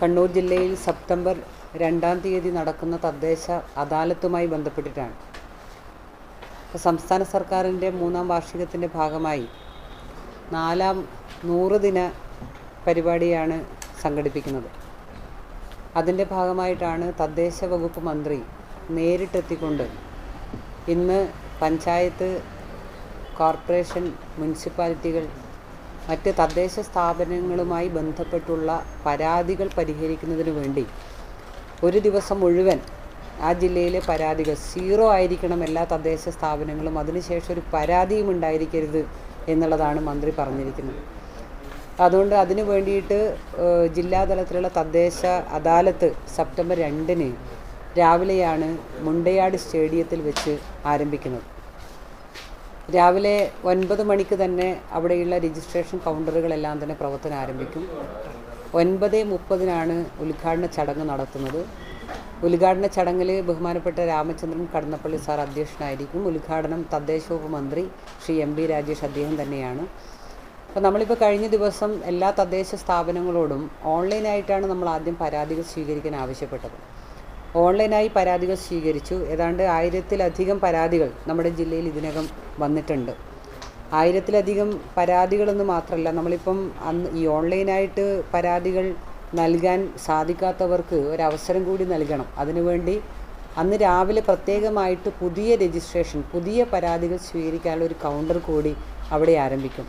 കണ്ണൂർ ജില്ലയിൽ സെപ്റ്റംബർ രണ്ടാം തീയതി നടക്കുന്ന തദ്ദേശ അദാലത്തുമായി ബന്ധപ്പെട്ടിട്ടാണ്. സംസ്ഥാന സർക്കാരിന്റെ മൂന്നാം വാർഷികത്തിന്റെ ഭാഗമായി നാലാം നൂറ് ദിന പരിപാടിയാണ് സംഘടിപ്പിക്കുന്നത്. അതിന്റെ ഭാഗമായിട്ടാണ് തദ്ദേശ വകുപ്പ് മന്ത്രി നേരിട്ടെത്തിക്കൊണ്ട് ഇന്ന് പഞ്ചായത്ത് കോർപ്പറേഷൻ മുനിസിപ്പാലിറ്റികൾ മറ്റ് തദ്ദേശ സ്ഥാപനങ്ങളുമായി ബന്ധപ്പെട്ടുള്ള പരാതികൾ പരിഹരിക്കുന്നതിന് വേണ്ടി ഒരു ദിവസം മുഴുവൻ ആ ജില്ലയിലെ പരാതികൾ സീറോ ആയിരിക്കണം എല്ലാ തദ്ദേശ സ്ഥാപനങ്ങളും. അതിനുശേഷം ഒരു പരാതിയും ഉണ്ടായിരിക്കരുത് എന്നുള്ളതാണ് മന്ത്രി പറഞ്ഞിരിക്കുന്നത്. അതുകൊണ്ട് അതിനു വേണ്ടിയിട്ട് ജില്ലാതലത്തിലുള്ള തദ്ദേശ അദാലത്ത് സെപ്റ്റംബർ രണ്ടിന് രാവിലെയാണ് മുണ്ടയാട് സ്റ്റേഡിയത്തിൽ വെച്ച് ആരംഭിക്കുന്നത്. രാവിലെ ഒൻപത് മണിക്ക് തന്നെ അവിടെയുള്ള രജിസ്ട്രേഷൻ കൗണ്ടറുകളെല്ലാം തന്നെ പ്രവർത്തനം ആരംഭിക്കും. ഒൻപത് മുപ്പതിനാണ് ഉദ്ഘാടന ചടങ്ങ് നടത്തുന്നത്. ഉദ്ഘാടന ചടങ്ങിൽ ബഹുമാനപ്പെട്ട രാമചന്ദ്രൻ കടന്നപ്പള്ളി സാർ അധ്യക്ഷനായിരിക്കും. ഉദ്ഘാടനം തദ്ദേശ വകുപ്പ് മന്ത്രി ശ്രീ എം ബി രാജേഷ് അദ്ദേഹം തന്നെയാണ്. അപ്പോൾ നമ്മളിപ്പോൾ കഴിഞ്ഞ ദിവസം എല്ലാ തദ്ദേശ സ്ഥാപനങ്ങളോടും ഓൺലൈനായിട്ടാണ് നമ്മൾ ആദ്യം പരാതികൾ സ്വീകരിക്കാൻ ആവശ്യപ്പെട്ടത്. ഓൺലൈനായി പരാതികൾ സ്വീകരിച്ചു. ഏതാണ്ട് ആയിരത്തിലധികം പരാതികൾ നമ്മുടെ ജില്ലയിൽ ഇതിനകം വന്നിട്ടുണ്ട്. ആയിരത്തിലധികം പരാതികളെന്ന് മാത്രമല്ല നമ്മളിപ്പം അന്ന് ഈ ഓൺലൈനായിട്ട് പരാതികൾ നൽകാൻ സാധിക്കാത്തവർക്ക് ഒരവസരം കൂടി നൽകണം. അതിനുവേണ്ടി അന്ന് രാവിലെ പ്രത്യേകമായിട്ട് പുതിയ രജിസ്ട്രേഷൻ പുതിയ പരാതികൾ സ്വീകരിക്കാനുള്ള ഒരു കൗണ്ടർ കൂടി അവിടെ ആരംഭിക്കും.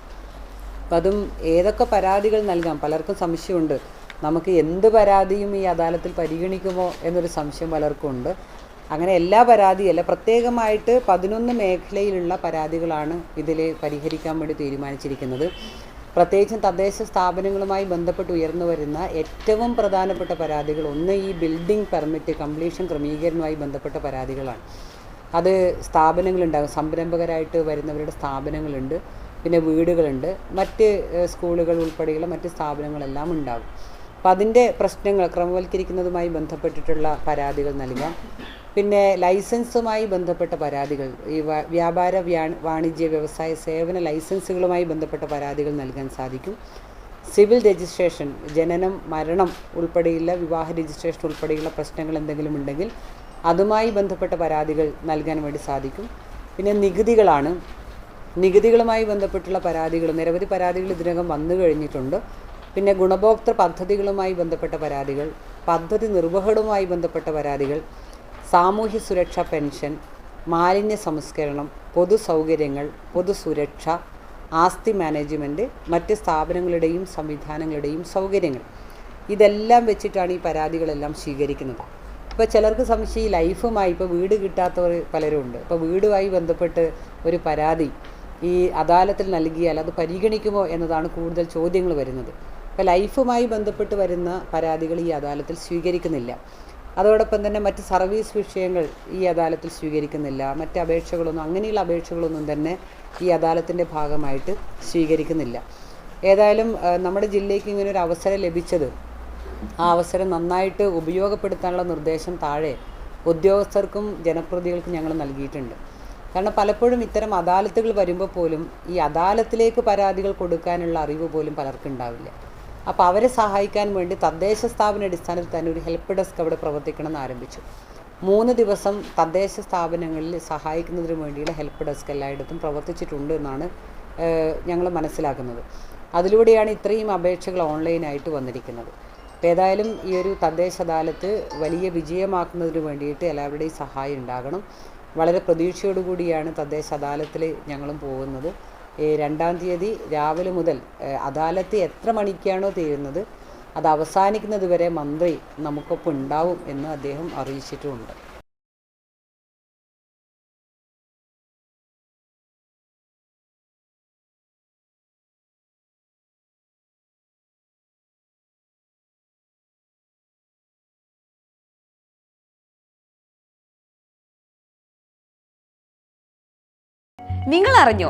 അപ്പം അതും ഏതൊക്കെ പരാതികൾ നൽകാം? പലർക്കും സംശയമുണ്ട്. നമുക്ക് എന്ത് പരാതിയും ഈ അദാലത്തിൽ പരിഗണിക്കുമോ എന്നൊരു സംശയം പലർക്കും ഉണ്ട് അങ്ങനെ എല്ലാ പരാതിയല്ല പ്രത്യേകമായിട്ട് പതിനൊന്ന് മേഖലയിലുള്ള പരാതികളാണ് ഇതിൽ പരിഹരിക്കാൻ വേണ്ടി തീരുമാനിച്ചിരിക്കുന്നത്. പ്രത്യേകിച്ചും തദ്ദേശ സ്ഥാപനങ്ങളുമായി ബന്ധപ്പെട്ട് ഉയർന്നു വരുന്ന ഏറ്റവും പ്രധാനപ്പെട്ട പരാതികൾ ഒന്ന് ഈ ബിൽഡിംഗ് പെർമിറ്റ് കംപ്ലീഷൻ ക്രമീകരണവുമായി ബന്ധപ്പെട്ട പരാതികളാണ്. അത് സ്ഥാപനങ്ങളുണ്ടാകും സംരംഭകരായിട്ട് വരുന്നവരുടെ സ്ഥാപനങ്ങളുണ്ട് പിന്നെ വീടുകളുണ്ട് മറ്റ് സ്കൂളുകൾ ഉൾപ്പെടെയുള്ള മറ്റ് സ്ഥാപനങ്ങളെല്ലാം ഉണ്ടാകും. അപ്പം അതിന്റെ പ്രശ്നങ്ങൾ ക്രമവൽക്കരിക്കുന്നതുമായി ബന്ധപ്പെട്ടിട്ടുള്ള പരാതികൾ നൽകാം. പിന്നെ ലൈസൻസുമായി ബന്ധപ്പെട്ട പരാതികൾ ഈ വ്യാപാര വ്യാ- വാണിജ്യ വ്യവസായ സേവന ലൈസൻസുകളുമായി ബന്ധപ്പെട്ട പരാതികൾ നൽകാൻ സാധിക്കും. സിവിൽ രജിസ്ട്രേഷൻ ജനനം മരണം ഉൾപ്പെടെയുള്ള വിവാഹ രജിസ്ട്രേഷൻ ഉൾപ്പെടെയുള്ള പ്രശ്നങ്ങൾ എന്തെങ്കിലും ഉണ്ടെങ്കിൽ അതുമായി ബന്ധപ്പെട്ട പരാതികൾ നൽകാൻ വേണ്ടി സാധിക്കും. പിന്നെ നികുതികളാണ്. നികുതികളുമായി ബന്ധപ്പെട്ടുള്ള പരാതികൾ നിരവധി പരാതികൾ ഇതിനകം വന്നു കഴിഞ്ഞിട്ടുണ്ട്. പിന്നെ ഗുണഭോക്തൃ പദ്ധതികളുമായി ബന്ധപ്പെട്ട പരാതികൾ പദ്ധതി നിർവഹണവുമായി ബന്ധപ്പെട്ട പരാതികൾ സാമൂഹ്യ സുരക്ഷാ പെൻഷൻ മാലിന്യ സംസ്കരണം പൊതു സൗകര്യങ്ങൾ പൊതു സുരക്ഷ ആസ്തി മാനേജ്മെന്റ് മറ്റ് സ്ഥാപനങ്ങളുടെയും സംവിധാനങ്ങളുടെയും സൗകര്യങ്ങൾ. ഇതെല്ലാം വെച്ചിട്ടാണ് ഈ പരാതികളെല്ലാം സ്വീകരിക്കുന്നത്. ഇപ്പോൾ ചിലർക്ക് സംശയം ഈ ലൈഫുമായി ഇപ്പോൾ വീട് കിട്ടാത്തവർ പലരും ഉണ്ട് ഇപ്പോൾ വീടുമായി ബന്ധപ്പെട്ട് ഒരു പരാതി ഈ അദാലത്തിൽ നൽകിയാൽ അത് പരിഗണിക്കുമോ എന്നതാണ് കൂടുതൽ ചോദ്യങ്ങൾ വരുന്നത്. ഇപ്പോൾ ലൈഫുമായി ബന്ധപ്പെട്ട് വരുന്ന പരാതികൾ ഈ അദാലത്തിൽ സ്വീകരിക്കുന്നില്ല. അതോടൊപ്പം തന്നെ മറ്റ് സർവീസ് വിഷയങ്ങൾ ഈ അദാലത്തിൽ സ്വീകരിക്കുന്നില്ല. മറ്റ് അപേക്ഷകളൊന്നും അങ്ങനെയുള്ള അപേക്ഷകളൊന്നും തന്നെ ഈ അദാലത്തിന്റെ ഭാഗമായിട്ട് സ്വീകരിക്കുന്നില്ല. ഏതായാലും നമ്മുടെ ജില്ലയ്ക്ക് ഇങ്ങനെ ഒരു അവസരം ലഭിച്ചത് ആ അവസരം നന്നായിട്ട് ഉപയോഗപ്പെടുത്താനുള്ള നിർദ്ദേശം താഴെ ഉദ്യോഗസ്ഥർക്കും ജനപ്രതിനിധികൾക്കും ഞങ്ങൾ നൽകിയിട്ടുണ്ട്. കാരണം പലപ്പോഴും ഇത്തരം അദാലത്തുകൾ വരുമ്പോൾ പോലും ഈ അദാലത്തിലേക്ക് പരാതികൾ കൊടുക്കാനുള്ള അറിവ് പോലും പലർക്കും ഉണ്ടാവില്ല അപ്പോൾ അവരെ സഹായിക്കാൻ വേണ്ടി തദ്ദേശ സ്ഥാപന അടിസ്ഥാനത്തിൽ തന്നെ ഒരു ഹെൽപ്പ് ഡെസ്ക് അവിടെ പ്രവർത്തിക്കണമെന്ന് ആരംഭിച്ചു. മൂന്ന് ദിവസം തദ്ദേശ സ്ഥാപനങ്ങളിൽ സഹായിക്കുന്നതിന് വേണ്ടിയുള്ള ഹെൽപ്പ് ഡെസ്ക് എല്ലായിടത്തും പ്രവർത്തിച്ചിട്ടുണ്ട് എന്നാണ് ഞങ്ങൾ മനസ്സിലാക്കുന്നത്. അതിലൂടെയാണ് ഇത്രയും അപേക്ഷകൾ ഓൺലൈനായിട്ട് വന്നിരിക്കുന്നത്. അപ്പോൾ ഏതായാലും ഈ ഒരു തദ്ദേശ അദാലത്ത് വലിയ വിജയമാക്കുന്നതിന് വേണ്ടിയിട്ട് എല്ലാവരുടെയും സഹായം ഉണ്ടാകണം. വളരെ പ്രതീക്ഷയോടുകൂടിയാണ് തദ്ദേശ അദാലത്തിൽ ഞങ്ങളും പോകുന്നത്. രണ്ടാം തീയതി രാവിലെ മുതൽ അദാലത്ത് എത്ര മണിക്കാണോ തീരുന്നത് അത് അവസാനിക്കുന്നത് വരെ മന്ത്രി നമുക്കൊപ്പം ഉണ്ടാവും എന്ന് അദ്ദേഹം അറിയിച്ചിട്ടുമുണ്ട്. നിങ്ങൾ അറിഞ്ഞോ